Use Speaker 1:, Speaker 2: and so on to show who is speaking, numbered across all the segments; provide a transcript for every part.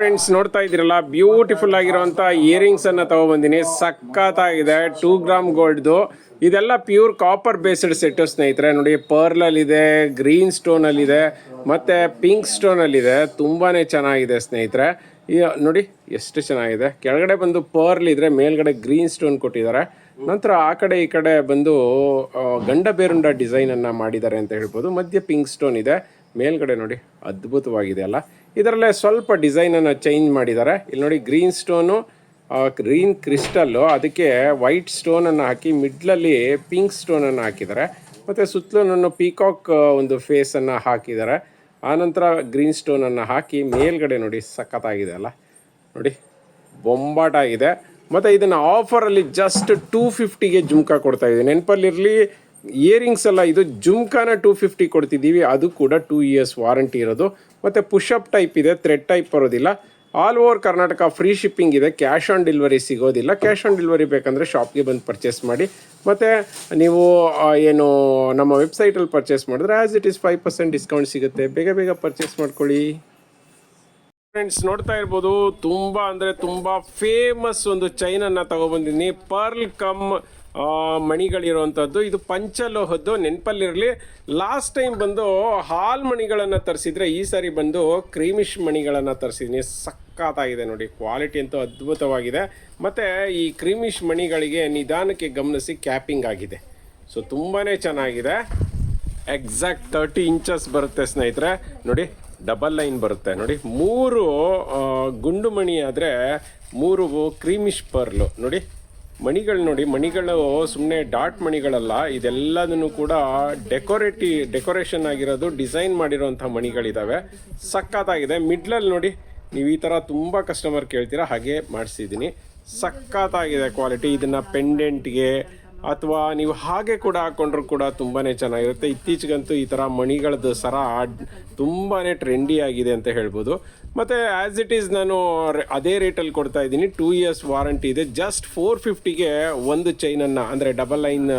Speaker 1: Friends ನೋಡ್ತಾ ಇದ್ದೀರಲ್ಲ beautiful ಆಗಿರುವಂತ ಇಯರಿಂಗ್ಸ್ ಅನ್ನ ತಗೊಬಂದಿನಿ. ಸಖತ್ತಾಗಿದೆ ಟೂ ಗ್ರಾಮ್ ಗೋಲ್ಡ್ದು ಇದೆಲ್ಲ ಪ್ಯೂರ್ ಕಾಪರ್ ಬೇಸ್ಡ್ ಸೆಟ್ ಸ್ನೇಹಿತರೆ. ನೋಡಿ ಪರ್ಲ್ ಅಲ್ಲಿ ಇದೆ ಗ್ರೀನ್ ಸ್ಟೋನ್ ಅಲ್ಲಿ ಇದೆ ಮತ್ತೆ ಪಿಂಕ್ ಸ್ಟೋನ್ ಅಲ್ಲಿ ಇದೆ ತುಂಬಾನೇ ಚೆನ್ನಾಗಿದೆ, ಸ್ನೇಹಿತರೆ. ನೋಡಿ, ಎಷ್ಟು ಚೆನ್ನಾಗಿದೆ. ಕೆಳಗಡೆ ಬಂದು ಪರ್ಲ್ ಇದ್ರೆ ಮೇಲ್ಗಡೆ ಗ್ರೀನ್ ಸ್ಟೋನ್ ಕೊಟ್ಟಿದ್ದಾರೆ. ನಂತರ ಆ ಕಡೆ ಈ ಕಡೆ ಬಂದು ಗಂಡ ಬೇರುಂಡ ಡಿಸೈನ್ ಅನ್ನ ಮಾಡಿದ್ದಾರೆ ಅಂತ ಹೇಳ್ಬೋದು. ಮಧ್ಯೆ ಪಿಂಕ್ ಸ್ಟೋನ್ ಇದೆ. ಮೇಲ್ಗಡೆ ನೋಡಿ, ಅದ್ಭುತವಾಗಿದೆ ಅಲ್ಲ? ಇದರಲ್ಲೇ ಸ್ವಲ್ಪ ಡಿಸೈನನ್ನು ಚೇಂಜ್ ಮಾಡಿದ್ದಾರೆ. ಇಲ್ಲಿ ನೋಡಿ, ಗ್ರೀನ್ ಸ್ಟೋನು ಗ್ರೀನ್ ಕ್ರಿಸ್ಟಲ್ಲು, ಅದಕ್ಕೆ ವೈಟ್ ಸ್ಟೋನನ್ನು ಹಾಕಿ ಮಿಡ್ಲಲ್ಲಿ ಪಿಂಕ್ ಸ್ಟೋನನ್ನು ಹಾಕಿದ್ದಾರೆ. ಮತ್ತು ಸುತ್ತಲೂ ಪೀಕಾಕ್ ಒಂದು ಫೇಸನ್ನು ಹಾಕಿದ್ದಾರೆ. ಆನಂತರ ಗ್ರೀನ್ ಸ್ಟೋನನ್ನು ಹಾಕಿ ಮೇಲ್ಗಡೆ ನೋಡಿ, ಸಖತ್ತಾಗಿದೆ ಅಲ್ಲ? ನೋಡಿ, ಬೊಂಬಾಟಾಗಿದೆ. ಮತ್ತು ಇದನ್ನು ಆಫರಲ್ಲಿ ಜಸ್ಟ್ ಟೂ ಫಿಫ್ಟಿಗೆ ಜುಮ್ಕಾ ಕೊಡ್ತಾ ಇದ್ದೀನಿ. ನೆನಪಲ್ಲಿರಲಿ ಇಯರಿಂಗ್ಸ್ ಎಲ್ಲ ಇದು ಜುಮ್ಕಾನ ಟೂ ಫಿಫ್ಟಿ ಕೊಡ್ತಿದ್ದೀವಿ. ಅದು ಕೂಡ ಟೂ ಇಯರ್ಸ್ ವಾರಂಟಿ ಇರೋದು. ಮತ್ತು ಪುಷಪ್ ಟೈಪ್ ಇದೆ ಥ್ರೆಡ್ ಟೈಪ್ ಬರೋದಿಲ್ಲ. All over Karnataka free shipping ಇದೆ. ಕ್ಯಾಶ್ ಆನ್ ಡೆಲಿವರಿ ಸಿಗೋದಿಲ್ಲ. ಕ್ಯಾಶ್ ಆನ್ ಡೆಲಿವರಿ ಬೇಕಂದರೆ ಶಾಪ್ಗೆ ಬಂದು ಪರ್ಚೇಸ್ ಮಾಡಿ. ಮತ್ತು ನೀವು ಏನು, ನಮ್ಮ ವೆಬ್ಸೈಟಲ್ಲಿ ಪರ್ಚೇಸ್ ಮಾಡಿದ್ರೆ as it is five percent discount ಸಿಗುತ್ತೆ. ಬೇಗ ಬೇಗ ಪರ್ಚೇಸ್ ಮಾಡ್ಕೊಳ್ಳಿ. ಫ್ರೆಂಡ್ಸ್ ನೋಡ್ತಾ ಇರ್ಬೋದು, ತುಂಬ ಅಂದರೆ ತುಂಬ ಫೇಮಸ್ ಒಂದು ಚೈನನ್ನು ತಗೊಬಂದಿದ್ದೀನಿ. ಪರ್ಲ್ ಕಮ್ ಮಣಿಗಳಿರುವಂಥದ್ದು ಇದು ಪಂಚಲೋಹದ್ದು, ನೆನಪಲ್ಲಿರಲಿ. ಲಾಸ್ಟ್ ಟೈಮ್ ಬಂದು ಹಾಲ್ ಮಣಿಗಳನ್ನು ತರಿಸಿದ್ರೆ ಈ ಸಾರಿ ಬಂದು ಕ್ರೀಮಿಶ್ ಮಣಿಗಳನ್ನು ತರಿಸಿದ್ದೀನಿ ಸಕ್ಕತ್ತಾಗಿದೆ ನೋಡಿ ಕ್ವಾಲಿಟಿ ಅಂತೂ ಅದ್ಭುತವಾಗಿದೆ. ಮತ್ತು ಈ ಕ್ರೀಮಿಶ್ ಮಣಿಗಳಿಗೆ ನಿಧಾನಕ್ಕೆ ಗಮನಿಸಿ ಕ್ಯಾಪಿಂಗ್ ಆಗಿದೆ. ಸೊ ತುಂಬಾ ಚೆನ್ನಾಗಿದೆ. ಎಕ್ಸಾಕ್ಟ್ ತರ್ಟಿ ಇಂಚಸ್ ಬರುತ್ತೆ ಸ್ನೇಹಿತರೆ. ನೋಡಿ ಡಬಲ್ ಲೈನ್ ಬರುತ್ತೆ. ನೋಡಿ, ಮೂರು ಗುಂಡು ಮಣಿ ಆದರೆ ಮೂರು ಕ್ರೀಮಿಶ್ ಪರ್ಲು. ನೋಡಿ ಮಣಿಗಳು ನೋಡಿ, ಮಣಿಗಳು ಸುಮ್ಮನೆ ಡಾಟ್ ಮಣಿಗಳಲ್ಲ, ಇದೆಲ್ಲದನ್ನು ಕೂಡ ಡೆಕೋರೇಟಿ, ಡೆಕೋರೇಷನ್ ಆಗಿರೋದು, ಡಿಸೈನ್ ಮಾಡಿರೋಂಥ ಮಣಿಗಳಿದ್ದಾವೆ ಸಕ್ಕತ್ತಾಗಿದೆ ಮಿಡ್ಲಲ್ಲಿ ನೋಡಿ, ನೀವು ಈ ಥರ ತುಂಬ ಕಸ್ಟಮರ್ ಕೇಳ್ತೀರಾ, ಹಾಗೆ ಮಾಡಿಸಿದ್ದೀನಿ. ಸಕ್ಕತ್ತಾಗಿದೆ ಕ್ವಾಲಿಟಿ. ಇದನ್ನು ಪೆಂಡೆಂಟ್ಗೆ ಅಥವಾ ನೀವು ಹಾಗೆ ಕೂಡ ಹಾಕೊಂಡ್ರು ಕೂಡ ತುಂಬಾ ಚೆನ್ನಾಗಿರುತ್ತೆ. ಇತ್ತೀಚೆಗಂತೂ ಈ ಥರ ಮಣಿಗಳದ್ದು ಸರ ತುಂಬಾ ಟ್ರೆಂಡಿ ಆಗಿದೆ ಅಂತ ಹೇಳ್ಬೋದು. ಮತ್ತು ಆ್ಯಸ್ ಇಟ್ ಈಸ್ ನಾನು ಅದೇ ರೇಟಲ್ಲಿ ಕೊಡ್ತಾ ಇದ್ದೀನಿ. ಟೂ ಇಯರ್ಸ್ ವಾರಂಟಿ ಇದೆ. ಜಸ್ಟ್ ಫೋರ್ ಫಿಫ್ಟಿಗೆ ಒಂದು ಚೈನನ್ನು ಅಂದರೆ ಡಬಲ್ ಲೈನ್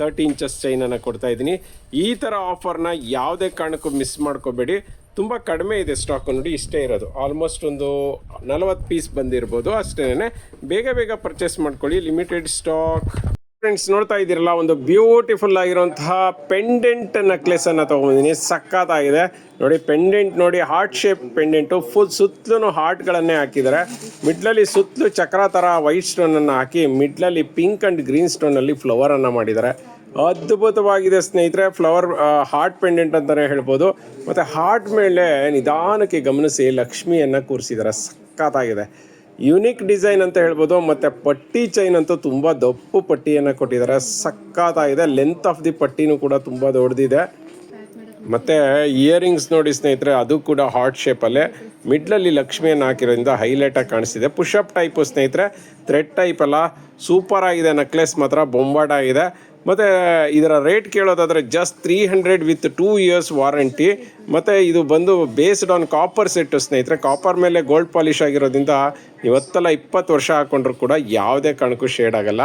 Speaker 1: ತರ್ಟಿ ಇಂಚಸ್ ಚೈನನ್ನು ಕೊಡ್ತಾ ಇದ್ದೀನಿ. ಈ ಥರ ಆಫರ್ನ ಯಾವುದೇ ಕಾರಣಕ್ಕೂ ಮಿಸ್ ಮಾಡ್ಕೋಬೇಡಿ. ತುಂಬ ಕಡಿಮೆ ಇದೆ ಸ್ಟಾಕ್ ನೋಡಿ, ಇಷ್ಟೇ ಇರೋದು. ಆಲ್ಮೋಸ್ಟ್ ಒಂದು ನಲವತ್ತು ಪೀಸ್ ಬಂದಿರ್ಬೋದು ಅಷ್ಟೇ ಬೇಗ ಬೇಗ ಪರ್ಚೇಸ್ ಮಾಡ್ಕೊಳ್ಳಿ. ಲಿಮಿಟೆಡ್ ಸ್ಟಾಕ್ ಫ್ರೆಂಡ್ಸ್ ನೋಡ್ತಾ ಇದ್ದೀರಲ್ಲ, ಒಂದು ಬ್ಯೂಟಿಫುಲ್ ಆಗಿರುವಂತಹ ಪೆಂಡೆಂಟ್ ನೆಕ್ಲೆಸ್ ಅನ್ನ ತಗೊಂಡಿದ್ದೀನಿ ಸಖತ್ತಾಗಿದೆ. ನೋಡಿ ಪೆಂಡೆಂಟ್ ನೋಡಿ ಹಾರ್ಟ್ ಶೇಪ್ ಪೆಂಡೆಂಟು ಫುಲ್ ಸುತ್ತಲೂ ಹಾರ್ಟ್ಗಳನ್ನೇ ಹಾಕಿದ್ದಾರೆ. ಮಿಡ್ಲಲ್ಲಿ ಸುತ್ತಲೂ ಚಕ್ರ ಥರ ವೈಟ್ ಸ್ಟೋನನ್ನು ಹಾಕಿ ಮಿಡ್ಲಲ್ಲಿ ಪಿಂಕ್ ಆ್ಯಂಡ್ ಗ್ರೀನ್ ಸ್ಟೋನಲ್ಲಿ ಫ್ಲವರನ್ನು ಮಾಡಿದ್ದಾರೆ. ಅದ್ಭುತವಾಗಿದೆ ಸ್ನೇಹಿತರೆ ಫ್ಲವರ್ ಹಾರ್ಟ್ ಪೆಂಡೆಂಟ್ ಅಂತಲೇ ಹೇಳ್ಬೋದು. ಮತ್ತು ಹಾರ್ಟ್ ಮೇಲೆ ನಿಧಾನಕ್ಕೆ ಗಮನಿಸಿ ಲಕ್ಷ್ಮಿಯನ್ನು ಕೂರಿಸಿದ್ದಾರೆ. ಸಖತ್ತಾಗಿದೆ. ಯುನಿಕ್ ಡಿಸೈನ್ ಅಂತ ಹೇಳ್ಬೋದು, ಮತ್ತು ಪಟ್ಟಿ ಚೈನ್ ಅಂತೂ ತುಂಬ ದಪ್ಪು ಪಟ್ಟಿಯನ್ನು ಕೊಟ್ಟಿದ್ದಾರೆ. ಸಕ್ಕತ್ತಾಗಿದೆ ಲೆಂತ್ ಆಫ್ ದಿ ಪಟ್ಟಿನೂ ಕೂಡ ತುಂಬ ದೊಡ್ಡದಿದೆ. ಮತ್ತು ಇಯರಿಂಗ್ಸ್ ನೋಡಿ ಸ್ನೇಹಿತರೆ, ಅದು ಕೂಡ ಹಾರ್ಟ್ ಶೇಪಲ್ಲೇ ಮಿಡ್ಲಲ್ಲಿ ಲಕ್ಷ್ಮಿಯನ್ನು ಹಾಕಿರೋದ್ರಿಂದ ಹೈಲೈಟಾಗಿ ಕಾಣಿಸ್ತಿದೆ. ಪುಷಪ್ ಟೈಪು ಸ್ನೇಹಿತರೆ ಥ್ರೆಡ್ ಟೈಪ್ ಅಲ್ಲ. ಸೂಪರ್ ಆಗಿದೆ. ನೆಕ್ಲೆಸ್ ಮಾತ್ರ ಬೊಂಬಾಟ ಆಗಿದೆ ಮತ್ತು ಇದರ rate ಕೇಳೋದಾದರೆ just three hundred with two years warranty ಮತ್ತು ಇದು ಬಂದು ಬೇಸ್ಡ್ ಆನ್ ಕಾಪರ್ ಸೆಟ್ ಸ್ನೇಹಿತರೆ ಕಾಪರ್ ಮೇಲೆ ಗೋಲ್ಡ್ ಪಾಲಿಶ್ ಆಗಿರೋದ್ರಿಂದ ಇವತ್ತೆಲ್ಲ ಇಪ್ಪತ್ತು ವರ್ಷ ಹಾಕೊಂಡ್ರು ಕೂಡ ಯಾವುದೇ ಕಾರಣಕ್ಕೂ ಶೇಡ್ ಆಗಲ್ಲ.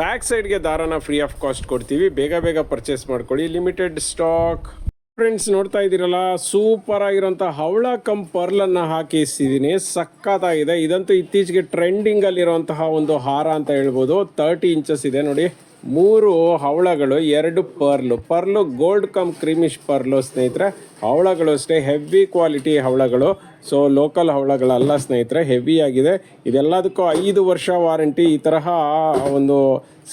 Speaker 1: ಬ್ಯಾಕ್ ಸೈಡ್ಗೆ ದಾರನ ಫ್ರೀ ಆಫ್ ಕಾಸ್ಟ್ ಕೊಡ್ತೀವಿ. ಬೇಗ ಬೇಗ ಪರ್ಚೇಸ್ ಮಾಡ್ಕೊಳ್ಳಿ. ಲಿಮಿಟೆಡ್ ಸ್ಟಾಕ್ ಫ್ರೆಂಡ್ಸ್ ನೋಡ್ತಾ ಇದ್ದೀರಲ್ಲ ಸೂಪರ್ ಆಗಿರೋಂಥ ಹವಳ ಕಮ್ ಪರ್ಲನ್ನು ಹಾಕಿಸಿದ್ದೀನಿ ಸಕ್ಕತ್ತಾಗಿದೆ. ಇದಂತೂ ಇತ್ತೀಚೆಗೆ ಟ್ರೆಂಡಿಂಗ್ ಅಲ್ಲಿರುವಂತಹ ಒಂದು ಹಾರ ಅಂತ ಹೇಳ್ಬೋದು. ತರ್ಟಿ ಇಂಚಸ್ ಇದೆ ನೋಡಿ. ಮೂರು ಹವಳಗಳು, ಎರಡು pearl. Pearl gold cum creamish pearl ಸ್ನೇಹಿತರೆ. ಹವಳಗಳು ಅಷ್ಟೇ ಹೆವಿ ಕ್ವಾಲಿಟಿ ಹವಳಗಳು. ಸೊ ಲೋಕಲ್ ಹವಳಗಳಲ್ಲ ಸ್ನೇಹಿತರೆ ಹೆವಿ ಆಗಿದೆ. ಇದೆಲ್ಲದಕ್ಕೂ ಐದು ವರ್ಷ ವಾರಂಟಿ ಈ ತರಹ ಒಂದು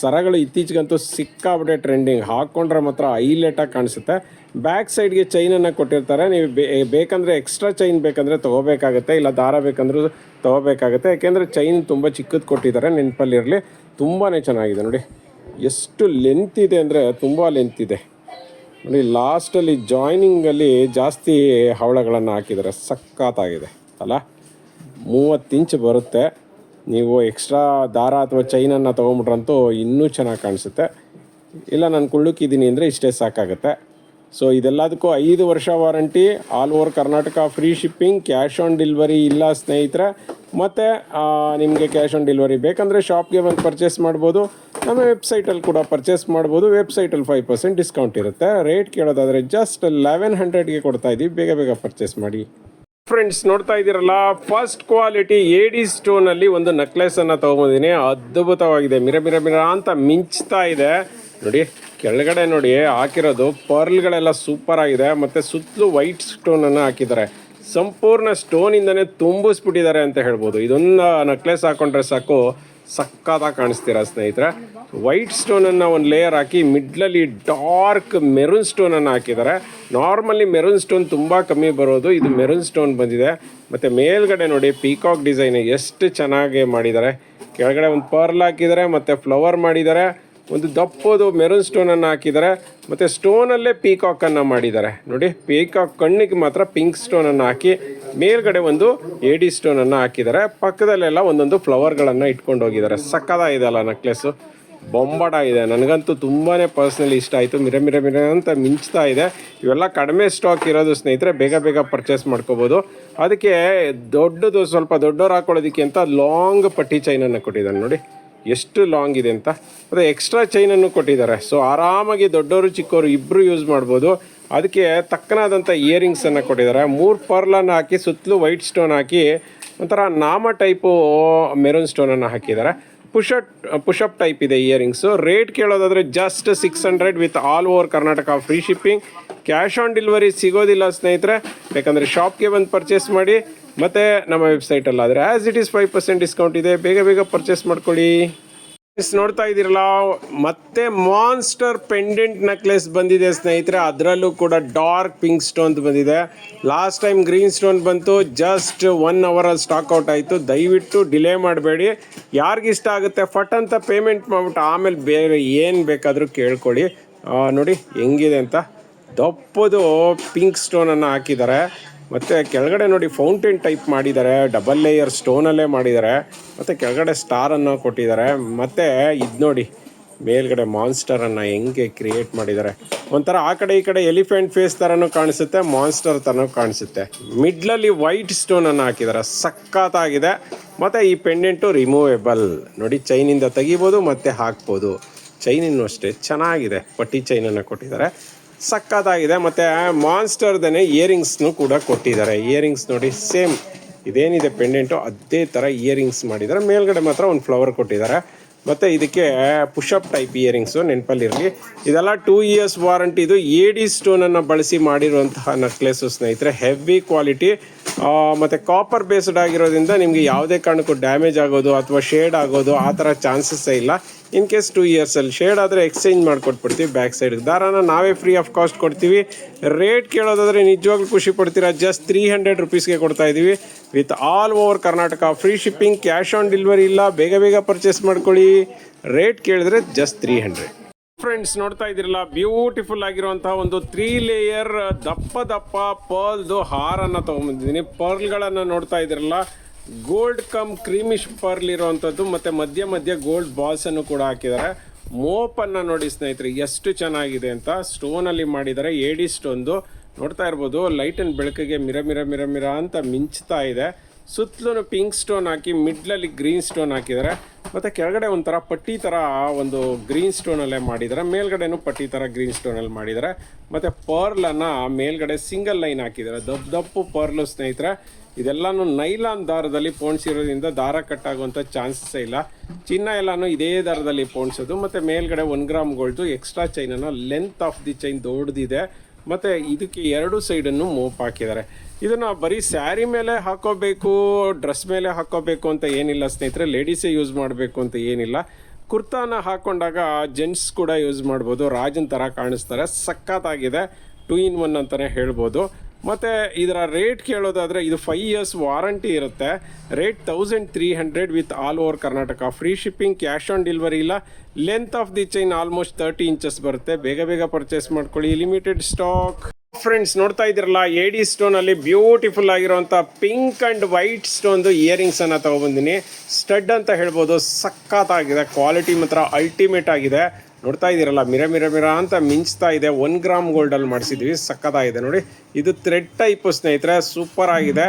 Speaker 1: ಸರಗಳು ಇತ್ತೀಚೆಗಂತೂ ಸಿಕ್ಕಾಬಿಟ್ಟೆ ಟ್ರೆಂಡಿಂಗ್ ಹಾಕ್ಕೊಂಡ್ರೆ ಮಾತ್ರ ಹೈಲೈಟಾಗಿ ಕಾಣಿಸುತ್ತೆ. ಬ್ಯಾಕ್ ಸೈಡ್ಗೆ ಚೈನನ್ನು ಕೊಟ್ಟಿರ್ತಾರೆ. ನೀವು ಬೇಕಂದರೆ ಎಕ್ಸ್ಟ್ರಾ ಚೈನ್ ಬೇಕಂದರೆ ತೊಗೋಬೇಕಾಗತ್ತೆ. ಇಲ್ಲ ದಾರ ಬೇಕಂದ್ರೂ ತೊಗೋಬೇಕಾಗತ್ತೆ. ಯಾಕೆಂದರೆ ಚೈನ್ ತುಂಬ ಚಿಕ್ಕದು ಕೊಟ್ಟಿದ್ದಾರೆ ನೆನಪಲ್ಲಿರಲಿ ತುಂಬಾ ಚೆನ್ನಾಗಿದೆ ನೋಡಿ. ಎಷ್ಟು ಲೆಂತ್ ಇದೆ ಅಂದರೆ ತುಂಬ ಲೆಂತ್ ಇದೆ. ನೋಡಿ ಲಾಸ್ಟಲ್ಲಿ ಜಾಯ್ನಿಂಗಲ್ಲಿ ಜಾಸ್ತಿ ಹವಳಗಳನ್ನು ಹಾಕಿದರೆ ಸಖತ್ತಾಗಿದೆ. ಅಲ್ಲ? ಮೂವತ್ತು ಇಂಚ್ ಬರುತ್ತೆ. ನೀವು ಎಕ್ಸ್ಟ್ರಾ ದಾರ ಅಥವಾ ಚೈನನ್ನು ತೊಗೊಂಬಿಟ್ರಂತೂ ಇನ್ನೂ ಚೆನ್ನಾಗಿ ಕಾಣಿಸುತ್ತೆ. ಇಲ್ಲ, ನಾನು ಕುಳ್ಳುಕಿದ್ದೀನಿ ಅಂದರೆ ಇಷ್ಟೇ ಸಾಕಾಗುತ್ತೆ. ಸೊ ಇದೆಲ್ಲದಕ್ಕೂ ಐದು ವರ್ಷ warranty all over Karnataka free shipping cash on delivery ಇಲ್ಲ ಸ್ನೇಹಿತರೆ. ಮತ್ತು ನಿಮಗೆ ಕ್ಯಾಶ್ ಆನ್ ಡೆಲಿವರಿ ಬೇಕಂದರೆ ಶಾಪ್ಗೆ ಬಂದು ಪರ್ಚೇಸ್ ಮಾಡ್ಬೋದು. ನಮ್ಮ ವೆಬ್ಸೈಟಲ್ಲಿ ಕೂಡ ಪರ್ಚೇಸ್ ಮಾಡ್ಬೋದು. ವೆಬ್ಸೈಟಲ್ಲಿ ಫೈವ್ ಪರ್ಸೆಂಟ್ ಡಿಸ್ಕೌಂಟ್ ಇರುತ್ತೆ. ರೇಟ್ ಕೇಳೋದಾದರೆ ಜಸ್ಟ್ ಲೆವೆನ್ ಹಂಡ್ರೆಡ್ಗೆ ಕೊಡ್ತಾ ಇದ್ದೀವಿ ಬೇಗ ಬೇಗ ಪರ್ಚೇಸ್ ಮಾಡಿ. ಫ್ರೆಂಡ್ಸ್ ನೋಡ್ತಾ ಇದ್ದೀರಲ್ಲ ಫಸ್ಟ್ ಕ್ವಾಲಿಟಿ ಏಡಿ ಸ್ಟೋನ್ ಅಲ್ಲಿ ಒಂದು ನೆಕ್ಲೆಸನ್ನು ತಗೊಂಬಂದಿನಿ. ಅದ್ಭುತವಾಗಿದೆ. ಮಿರ ಮಿರ ಮಿರ ಅಂತ ಮಿಂಚ್ತಾ ಇದೆ. ನೋಡಿ, ಕೆಳಗಡೆ ನೋಡಿ, ಹಾಕಿರೋದು ಪರ್ಲ್ಗಳೆಲ್ಲ ಸೂಪರ್ ಆಗಿದೆ. ಮತ್ತು ಸುತ್ತಲೂ ವೈಟ್ ಸ್ಟೋನನ್ನು ಹಾಕಿದ್ದಾರೆ. ಸಂಪೂರ್ಣ ಸ್ಟೋನಿಂದನೇ ತುಂಬಿಸ್ಬಿಟ್ಟಿದ್ದಾರೆ ಅಂತ ಹೇಳ್ಬೋದು. ಇದೊಂದು ನೆಕ್ಲೆಸ್ ಹಾಕೊಂಡ್ರೆ ಸಾಕು. ಸಕ್ಕತ್ತಾಗಿ ಕಾಣಿಸ್ತೀರಾ ಸ್ನೇಹಿತರೆ? ವೈಟ್ ಸ್ಟೋನನ್ನು ಒಂದು ಲೇಯರ್ ಹಾಕಿ ಮಿಡ್ಲಲ್ಲಿ ಡಾರ್ಕ್ ಮೆರೂನ್ ಸ್ಟೋನನ್ನು ಹಾಕಿದ್ದಾರೆ. ನಾರ್ಮಲಿ ಮೆರೂನ್ ಸ್ಟೋನ್ ತುಂಬ ಕಮ್ಮಿ ಬರೋದು. ಇದು ಮೆರೂನ್ ಸ್ಟೋನ್ ಬಂದಿದೆ. ಮತ್ತು ಮೇಲ್ಗಡೆ ನೋಡಿ ಪೀಕಾಕ್ ಡಿಸೈನ್ ಎಷ್ಟು ಚೆನ್ನಾಗಿ ಮಾಡಿದ್ದಾರೆ. ಕೆಳಗಡೆ ಒಂದು ಪರ್ಲ್ ಹಾಕಿದ್ದಾರೆ, ಮತ್ತು ಫ್ಲವರ್ ಮಾಡಿದ್ದಾರೆ. ಒಂದು ದಪ್ಪದು ಮೆರೂನ್ ಸ್ಟೋನನ್ನು ಹಾಕಿದ್ದಾರೆ. ಮತ್ತು ಸ್ಟೋನಲ್ಲೇ ಪೀಕಾಕನ್ನು ಮಾಡಿದ್ದಾರೆ. ನೋಡಿ ಪೀಕಾಕ್ ಕಣ್ಣಿಗೆ ಮಾತ್ರ ಪಿಂಕ್ ಸ್ಟೋನನ್ನು ಹಾಕಿ ಮೇಲ್ಗಡೆ ಒಂದು ಏಡಿ ಸ್ಟೋನನ್ನು ಹಾಕಿದ್ದಾರೆ. ಪಕ್ಕದಲ್ಲೆಲ್ಲ ಒಂದೊಂದು ಫ್ಲವರ್ಗಳನ್ನು ಇಟ್ಕೊಂಡು ಹೋಗಿದ್ದಾರೆ. ಸಕ್ಕದಾಗಿದೆ ಅಲ್ಲ ನೆಕ್ಲೆಸ್ಸು ಬೊಂಬಡ ಇದೆ. ನನಗಂತೂ ತುಂಬಾ ಪರ್ಸ್ನಲಿ ಇಷ್ಟ ಆಯಿತು. ಮಿರ ಮಿರ ಮಿರ ಅಂತ ಮಿಂಚ್ತಾ ಇದೆ. ಇವೆಲ್ಲ ಕಡಿಮೆ ಸ್ಟಾಕ್ ಇರೋದು ಸ್ನೇಹಿತರೆ, ಬೇಗ ಬೇಗ ಪರ್ಚೇಸ್ ಮಾಡ್ಕೋಬೋದು. ಅದಕ್ಕೆ ದೊಡ್ಡದು ಸ್ವಲ್ಪ ದೊಡ್ಡವ್ರು ಹಾಕೊಳ್ಳೋದಕ್ಕೆ ಅಂತ ಲಾಂಗ್ ಪಟ್ಟಿ ಚೈನನ್ನು ಕೊಟ್ಟಿದ್ದಾನೆ ನೋಡಿ ಎಷ್ಟು ಲಾಂಗ್ ಇದೆ ಅಂತ. ಮತ್ತು ಎಕ್ಸ್ಟ್ರಾ ಚೈನನ್ನು ಕೊಟ್ಟಿದ್ದಾರೆ. ಸೊ ಆರಾಮಾಗಿ ದೊಡ್ಡವರು, ಚಿಕ್ಕವರು ಇಬ್ಬರು ಯೂಸ್ ಮಾಡ್ಬೋದು. ಅದಕ್ಕೆ ತಕ್ಕನಾದಂಥ ಇಯರಿಂಗ್ಸನ್ನು ಕೊಟ್ಟಿದ್ದಾರೆ. ಮೂರು ಪರ್ಲನ್ನು ಹಾಕಿ, ಸುತ್ತಲೂ ವೈಟ್ ಸ್ಟೋನ್ ಹಾಕಿ, ಒಂಥರ ನಾಮ ಟೈಪು ಮೆರೂನ್ ಸ್ಟೋನನ್ನು ಹಾಕಿದ್ದಾರೆ. ಪುಷಪ್ ಪುಷಪ್ ಟೈಪ್ ಇದೆ earrings rate ಕೇಳೋದಾದರೆ just six hundred with all over Karnataka free shipping cash on delivery ಸಿಗೋದಿಲ್ಲ ಸ್ನೇಹಿತರೆ. ಬೇಕಂದರೆ ಶಾಪ್ಗೆ ಬಂದು ಪರ್ಚೇಸ್ ಮಾಡಿ ಮತ್ತು ನಮ್ಮ ವೆಬ್ಸೈಟಲ್ಲಾದರೆ as it is five percent discount ಇದೆ. ಬೇಗ ಬೇಗ ಪರ್ಚೇಸ್ ಮಾಡ್ಕೊಳ್ಳಿ. ನೋಡ್ತಾ ಇದ್ದೀರಲ್ಲ, ಮತ್ತೆ ಮಾನ್ಸ್ಟರ್ ಪೆಂಡೆಂಟ್ ನೆಕ್ಲೆಸ್ ಬಂದಿದೆ ಸ್ನೇಹಿತರೆ. ಅದರಲ್ಲೂ ಕೂಡ ಡಾರ್ಕ್ ಪಿಂಕ್ ಸ್ಟೋನ್ ಬಂದಿದೆ. ಲಾಸ್ಟ್ ಟೈಮ್ ಗ್ರೀನ್ ಸ್ಟೋನ್ ಬಂತು ಜಸ್ಟ್ ಒನ್ ಅವರಲ್ಲಿ ಸ್ಟಾಕ್ ಔಟ್ ಆಯಿತು. ದಯವಿಟ್ಟು ಡಿಲೇ ಮಾಡಬೇಡಿ. ಯಾರಿಗಿಷ್ಟ ಆಗುತ್ತೆ ಫಟ್ ಅಂತ ಪೇಮೆಂಟ್ ಮಾಡ್ಬಿಟ್ಟು ಆಮೇಲೆ ಬೇರೆ ಏನು ಬೇಕಾದರೂ ಕೇಳ್ಕೊಳ್ಳಿ. ನೋಡಿ, ಹೆಂಗಿದೆ ಅಂತ. ದಪ್ಪದು ಪಿಂಕ್ ಸ್ಟೋನನ್ನು ಹಾಕಿದ್ದಾರೆ. ಮತ್ತು ಕೆಳಗಡೆ ನೋಡಿ ಫೌಂಟೇನ್ ಟೈಪ್ ಮಾಡಿದ್ದಾರೆ, ಡಬಲ್ ಲೇಯರ್ ಸ್ಟೋನಲ್ಲೇ ಮಾಡಿದ್ದಾರೆ, ಮತ್ತು ಕೆಳಗಡೆ ಸ್ಟಾರನ್ನು ಕೊಟ್ಟಿದ್ದಾರೆ, ಮತ್ತು ಇದು ನೋಡಿ ಮೇಲ್ಗಡೆ ಮಾನ್ಸ್ಟರನ್ನು ಹೆಂಗೆ ಕ್ರಿಯೇಟ್ ಮಾಡಿದ್ದಾರೆ. ಒಂಥರ ಆ ಕಡೆ ಈ ಕಡೆ ಎಲಿಫೆಂಟ್ ಫೇಸ್ ಥರನೂ ಕಾಣಿಸುತ್ತೆ, ಮಾನ್ಸ್ಟರ್ ಥರನೂ ಕಾಣಿಸುತ್ತೆ. ಮಿಡ್ಲಲ್ಲಿ ವೈಟ್ ಸ್ಟೋನನ್ನು ಹಾಕಿದ್ದಾರೆ, ಸಖತ್ತಾಗಿದೆ, ಮತ್ತು ಈ ಪೆಂಡೆಂಟು ರಿಮೂವೆಬಲ್. ನೋಡಿ ಚೈನಿಂದ ತೆಗಿಬೋದು, ಮತ್ತು ಹಾಕ್ಬೋದು. ಚೈನಿನೂ ಅಷ್ಟೇ ಚೆನ್ನಾಗಿದೆ, ಪಟ್ಟಿ ಚೈನನ್ನು ಕೊಟ್ಟಿದ್ದಾರೆ. ಸಕ್ಕತ್ತಾಗಿದೆ ಮತ್ತು ಮಾನ್ಸ್ಟರ್ದೇ ಇಯರಿಂಗ್ಸ್ನು ಕೂಡ ಕೊಟ್ಟಿದ್ದಾರೆ. ಇಯರಿಂಗ್ಸ್ ನೋಡಿ ಸೇಮ್ ಇದೇನಿದೆ ಪೆಂಡೆಂಟು ಅದೇ ಥರ ಇಯರಿಂಗ್ಸ್ ಮಾಡಿದ್ದಾರೆ. ಮೇಲ್ಗಡೆ ಮಾತ್ರ ಒಂದು ಫ್ಲವರ್ ಕೊಟ್ಟಿದ್ದಾರೆ. ಮತ್ತು ಇದಕ್ಕೆ ಪುಷಪ್ ಟೈಪ್ ಇಯರಿಂಗ್ಸು ನೆನಪಲ್ಲಿರಲಿ. ಇದೆಲ್ಲ ಟೂ ಇಯರ್ಸ್ ವಾರಂಟಿ ಇದು ಎ ಸ್ಟೋನನ್ನು ಬಳಸಿ ಮಾಡಿರುವಂತಹ ನೆಕ್ಲೆಸು ಸ್ನೇಹಿತರೆ. Heavy quality. ಮತ್ತು ಕಾಪರ್ ಬೇಸ್ಡ್ ಆಗಿರೋದ್ರಿಂದ ನಿಮಗೆ ಯಾವುದೇ ಕಾರಣಕ್ಕೂ ಡ್ಯಾಮೇಜ್ ಆಗೋದು ಅಥವಾ ಶೇಡ್ ಆಗೋದು ಆ ಥರ ಚಾನ್ಸಸ್ಸೇ ಇಲ್ಲ. ಇನ್ ಕೇಸ್ ಟೂ ಇಯರ್ಸಲ್ಲಿ ಶೇಡ್ ಆದರೆ ಎಕ್ಸ್ಚೇಂಜ್ ಮಾಡಿಕೊಟ್ಬಿಡ್ತೀವಿ ಬ್ಯಾಕ್ ಸೈಡ್ ದಾರಾನ ನಾವೇ ಫ್ರೀ ಆಫ್ ಕಾಸ್ಟ್ ಕೊಡ್ತೀವಿ. ರೇಟ್ ಕೇಳೋದಾದರೆ ನಿಜವಾಗ್ಲೂ ಖುಷಿ ಪಡ್ತೀರಾ? ಜಸ್ಟ್ ತ್ರೀ ಹಂಡ್ರೆಡ್ ರುಪೀಸ್ಗೆ ಕೊಡ್ತಾ ಇದ್ದೀವಿ with all over Karnataka free shipping cash on delivery ಇಲ್ಲ. ಬೇಗ ಬೇಗ ಪರ್ಚೇಸ್ ಮಾಡ್ಕೊಳ್ಳಿ. ರೇಟ್ ಕೇಳಿದ್ರೆ ಜಸ್ಟ್ ತ್ರೀ ಹಂಡ್ರೆಡ್ ಫ್ರೆಂಡ್ಸ್ ನೋಡ್ತಾ ಇದ್ದೀರಲ್ಲ? ಬ್ಯೂಟಿಫುಲ್ ಆಗಿರುವಂತಹ ಒಂದು ತ್ರೀ ಲೇಯರ್ ದಪ್ಪ ದಪ್ಪ ಪರ್ಲ್ದು ಹಾರನ್ನು ತೊಗೊಂಬಂದಿದ್ದೀನಿ. ಪರ್ಲ್ಗಳನ್ನು ನೋಡ್ತಾ ಇದ್ದೀರಲ್ಲ? ಗೋಲ್ಡ್ ಕಮ್ ಕ್ರೀಮಿಶ್ ಪರ್ಲ್ ಇರುವಂಥದ್ದು ಮತ್ತು ಮಧ್ಯ ಮಧ್ಯ ಗೋಲ್ಡ್ ಬಾಲ್ಸ್ ಅನ್ನು ಕೂಡ ಹಾಕಿದ್ದಾರೆ. ಮೋಪನ್ನು ನೋಡಿ ಸ್ನೇಹಿತರೆ, ಎಷ್ಟು ಚೆನ್ನಾಗಿದೆ ಅಂತ ಸ್ಟೋನಲ್ಲಿ ಮಾಡಿದ್ದಾರೆ, ಏಡಿ ಸ್ಟೋನ್ದು ನೋಡ್ತಾ ಇರ್ಬೋದು ಲೈಟ್ ಅಂಡ್ ಬೆಳಕಿಗೆ ಮಿರ ಮಿರ ಮಿರ ಮಿರ ಅಂತ ಮಿಂಚ್ತಾ ಇದೆ. ಸುತ್ತಲೂ ಪಿಂಕ್ ಸ್ಟೋನ್ ಹಾಕಿ ಮಿಡ್ಲಲ್ಲಿ ಗ್ರೀನ್ ಸ್ಟೋನ್ ಹಾಕಿದ್ದಾರೆ. ಮತ್ತು ಕೆಳಗಡೆ ಒಂಥರ ಪಟ್ಟಿ ಥರ ಒಂದು ಗ್ರೀನ್ ಸ್ಟೋನಲ್ಲೇ ಮಾಡಿದ್ದಾರೆ. ಮೇಲ್ಗಡೆನೂ ಪಟ್ಟಿ ಥರ ಗ್ರೀನ್ ಸ್ಟೋನಲ್ಲಿ ಮಾಡಿದ್ದಾರೆ. ಮತ್ತು ಪರ್ಲನ್ನು ಮೇಲ್ಗಡೆ ಸಿಂಗಲ್ ಲೈನ್ ಹಾಕಿದ್ದಾರೆ. ದಪ್ಪ ದಪ್ಪು ಪರ್ಲು ಸ್ನೇಹಿತರೆ. ಇದೆಲ್ಲನೂ ನೈಲಾನ್ ದಾರದಲ್ಲಿ ಪೋಣಿಸಿರೋದ್ರಿಂದ ದಾರ ಕಟ್ಟಾಗುವಂಥ ಚಾನ್ಸಸ್ ಇಲ್ಲ. ಚಿನ್ನ ಎಲ್ಲನೂ ಇದೇ ದಾರದಲ್ಲಿ ಪೋಣಿಸೋದು, ಮತ್ತು ಮೇಲ್ಗಡೆ ಒನ್ ಗ್ರಾಮ್ ಗೋಲ್ಡ್ ಎಕ್ಸ್ಟ್ರಾ ಚೈನನ್ನು ಲೆಂತ್ ಆಫ್ ದಿ ಚೈನ್ ದೊಡ್ಡದಿದೆ ಮತ್ತು ಇದಕ್ಕೆ ಎರಡು ಸೈಡನ್ನು ಮೋಪ್ ಹಾಕಿದ್ದಾರೆ. ಇದನ್ನು ಬರೀ ಸ್ಯಾರಿ ಮೇಲೆ ಹಾಕೋಬೇಕು ಡ್ರೆಸ್ ಮೇಲೆ ಹಾಕೋಬೇಕು ಅಂತ ಏನಿಲ್ಲ ಸ್ನೇಹಿತರೆ. ಲೇಡೀಸೇ ಯೂಸ್ ಮಾಡಬೇಕು ಅಂತ ಏನಿಲ್ಲ. ಕುರ್ತಾನ ಹಾಕೊಂಡಾಗ ಜೆಂಟ್ಸ್ ಕೂಡ ಯೂಸ್ ಮಾಡ್ಬೋದು. ರಾಜನ್ ಥರ ಕಾಣಿಸ್ತಾರೆ. ಸಖತ್ತಾಗಿದೆ. ಟೂ ಇನ್ ಒನ್ ಅಂತಲೇ ಹೇಳ್ಬೋದು. ಮತ್ತು ಇದರ ರೇಟ್ ಕೇಳೋದಾದರೆ ಇದು ಫೈವ್ ಇಯರ್ಸ್ ವಾರಂಟಿ ಇರುತ್ತೆ. Rate thousand three hundred with all over Karnataka free shipping cash on delivery ಇಲ್ಲ. Length of the chain almost thirty inches ಬರುತ್ತೆ. ಬೇಗ ಬೇಗ ಪರ್ಚೇಸ್ ಮಾಡ್ಕೊಳ್ಳಿ. ಲಿಮಿಟೆಡ್ ಸ್ಟಾಕ್ ಫ್ರೆಂಡ್ಸ್ ನೋಡ್ತಾ ಇದ್ದೀರಲ್ಲ ಎಡಿ ಸ್ಟೋನಲ್ಲಿ ಬ್ಯೂಟಿಫುಲ್ ಆಗಿರುವಂಥ ಪಿಂಕ್ ಆ್ಯಂಡ್ ವೈಟ್ ಸ್ಟೋನ್ದು ಇಯರಿಂಗ್ಸನ್ನು ತೊಗೊಬಂದಿನಿ. ಸ್ಟಡ್ ಅಂತ ಹೇಳ್ಬೋದು. ಸಖತ್ತಾಗಿದೆ. ಕ್ವಾಲಿಟಿ ಮಾತ್ರ ಅಲ್ಟಿಮೇಟ್ ಆಗಿದೆ. ನೋಡ್ತಾ ಇದ್ದೀರಲ್ಲ, ಮಿರ ಮಿರ ಮಿರ ಅಂತ ಮಿಂಚ್ತಾ ಇದೆ. ಒನ್ ಗ್ರಾಮ್ ಗೋಲ್ಡಲ್ಲಿ ಮಾಡಿಸಿದ್ವಿ. ಸಕ್ಕತ್ತಾಗಿದೆ ನೋಡಿ. ಇದು ಥ್ರೆಡ್ ಟೈಪ್ ಸ್ನೇಹಿತರೆ ಸೂಪರ್ ಆಗಿದೆ.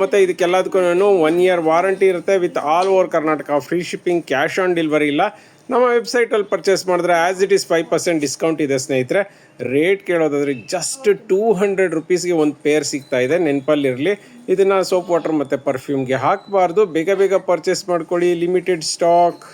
Speaker 1: ಮತ್ತು ಇದಕ್ಕೆಲ್ಲದಕ್ಕೂ ಒನ್ ಇಯರ್ ವಾರಂಟಿ ಇರುತ್ತೆ. With all over Karnataka free shipping cash on delivery ಇಲ್ಲ. ನಮ್ಮ ವೆಬ್ಸೈಟಲ್ಲಿ ಪರ್ಚೇಸ್ ಮಾಡಿದ್ರೆ as it is five percent discount ಇದೆ ಸ್ನೇಹಿತರೆ. ರೇಟ್ ಕೇಳೋದಾದ್ರೆ ಜಸ್ಟ್ ಟೂ ಹಂಡ್ರೆಡ್ ರುಪೀಸ್ಗೆ ಒಂದು ಪೇರ್ ಸಿಗ್ತಾ ಇದೆ. ನೆನಪಲ್ಲಿರಲಿ ಇದನ್ನು ಸೋಪ್ ವಾಟರ್ ಮತ್ತು ಪರ್ಫ್ಯೂಮ್ಗೆ ಹಾಕಬಾರ್ದು. ಬೇಗ ಬೇಗ ಪರ್ಚೇಸ್ ಮಾಡ್ಕೊಳ್ಳಿ. Limited stock